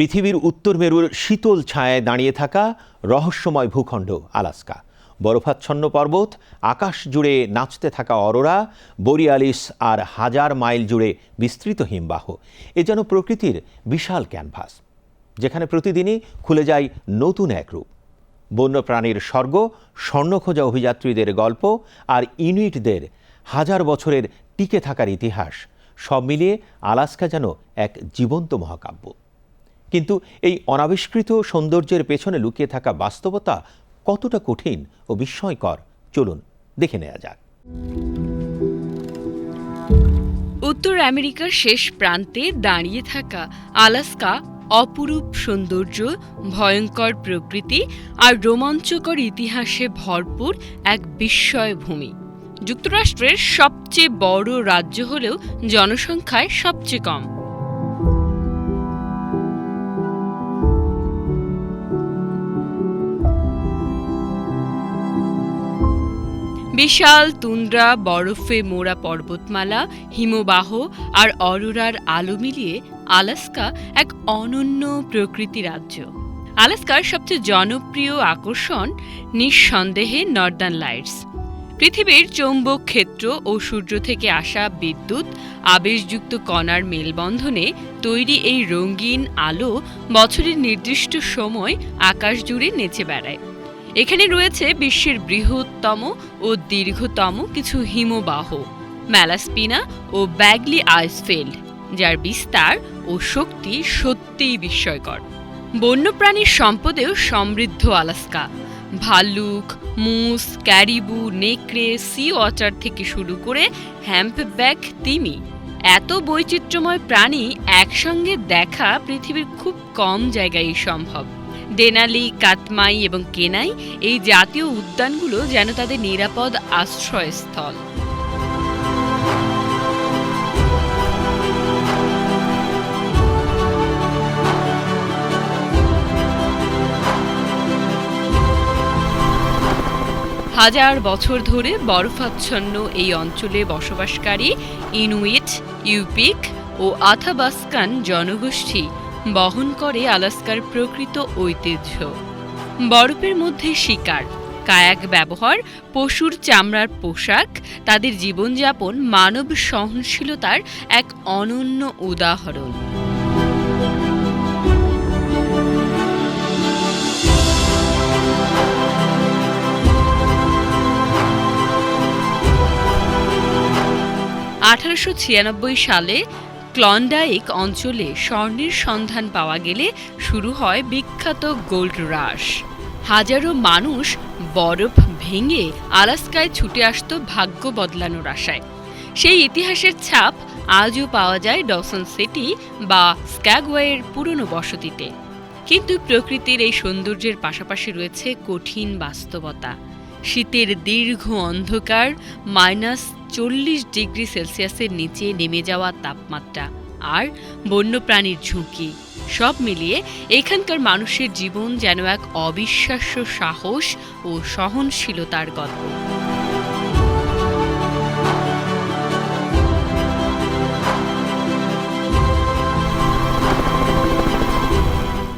পৃথিবীর উত্তর মেরুর শীতল ছায়ায় দাঁড়িয়ে থাকা রহস্যময় ভূখণ্ড, আলাস্কা। বরফাচ্ছন্ন পর্বত, আকাশ জুড়ে নাচতে থাকা অরোরা, বরিয়ালিস আর হাজার মাইল জুড়ে বিস্তৃত হিমবাহ। এ যেন প্রকৃতির বিশাল ক্যানভাস, যেখানে প্রতিদিনই খুলে যায় নতুন এক রূপ। বন্যপ্রাণীর স্বর্গ, স্বর্ণখোঁজা অভিযাত্রীদের গল্প আর ইনুইটদের হাজার বছরের টিকে থাকার ইতিহাস, সব মিলিয়ে আলাস্কা যেন এক জীবন্ত মহাকাব্য। কিন্তু এই অনাবিষ্কৃত সৌন্দর্যের পেছনে লুকিয়ে থাকা বাস্তবতা কতটা কঠিন ও বিস্ময়কর, চলুন দেখে নেওয়া যাক। উত্তর আমেরিকার শেষ প্রান্তে দাঁড়িয়ে থাকা আলাস্কা অপরূপ সৌন্দর্য, ভয়ঙ্কর প্রকৃতি আর রোমাঞ্চকর ইতিহাসে ভরপুর এক বিস্ময় ভূমি। যুক্তরাষ্ট্রের সবচেয়ে বড় রাজ্য হলেও জনসংখ্যায় সবচেয়ে কম। বিশাল তুন্দ্রা, বরফে মোড়া পর্বতমালা, হিমবাহ আর অরোরার আলো মিলিয়ে আলাস্কা এক অনন্য প্রকৃতি রাজ্য। আলাস্কার সবচেয়ে জনপ্রিয় আকর্ষণ নিঃসন্দেহে নর্দার্ন লাইটস পৃথিবীর চৌম্বক ক্ষেত্র ও সূর্য থেকে আসা বিদ্যুৎ, আবেশযুক্ত কণার মেলবন্ধনে তৈরি এই রঙিন আলো বছরের নির্দিষ্ট সময় আকাশ জুড়ে নেচে বেড়ায়। এখানে রয়েছে বিশ্বের বৃহত্তম ও দীর্ঘতম কিছু হিমবাহ, ম্যালাস্পিনা ও ব্যাগলি আইসফিল্ড যার বিস্তার ও শক্তি সত্যিই বিস্ময়কর। বন্যপ্রাণীর সম্পদেও সমৃদ্ধ আলাস্কা। ভাল্লুক, মুস, ক্যারিবু, নেকড়ে, সি ওয়াটার থেকে শুরু করে হ্যাম্পব্যাক, তিমি এত বৈচিত্র্যময় প্রাণী একসঙ্গে দেখা পৃথিবীর খুব কম জায়গায় সম্ভব। ডেনালি কাতমাই এবং কেনাই এই জাতীয় উদ্যানগুলো যেন তাদের নিরাপদ আশ্রয়স্থল। হাজার বছর ধরে বরফাচ্ছন্ন এই অঞ্চলে বসবাসকারী ইনুইট, ইউপিক ও আথাবাস্কান জনগোষ্ঠী বহন করে আলাস্কার প্রকৃত ঐতিহ্য। বরফের মধ্যে শিকার, কায়াক ব্যবহার, পশুর চামড়ার পোশাক, তাদের জীবনযাপন, মানব সহনশীলতার এক অনন্য উদাহরণ। আঠারোশো ছিয়ানব্বই সালে ক্লন্ডাইক অঞ্চলে স্বর্ণের সন্ধান পাওয়া গেলে শুরু হয় বিখ্যাত গোল্ড রাশ। হাজারো মানুষ বরফ ভেঙে আলাস্কায় ছুটে আসতো ভাগ্য বদলানোর আশায়। সেই ইতিহাসের ছাপ আজও পাওয়া যায় ডসন সিটি বা স্ক্যাগওয়ের পুরনো বসতিতে। কিন্তু প্রকৃতির এই সৌন্দর্যের পাশাপাশি রয়েছে কঠিন বাস্তবতা। শীতের দীর্ঘ অন্ধকার, মাইনাস চল্লিশ ডিগ্রি সেলসিয়াসের নিচে নেমে যাওয়া তাপমাত্রা আর বন্যপ্রাণীর ঝুঁকি, সব মিলিয়ে এখানকার মানুষের জীবন যেন এক অবিশ্বাস্য সাহস ও সহনশীলতার গল্প।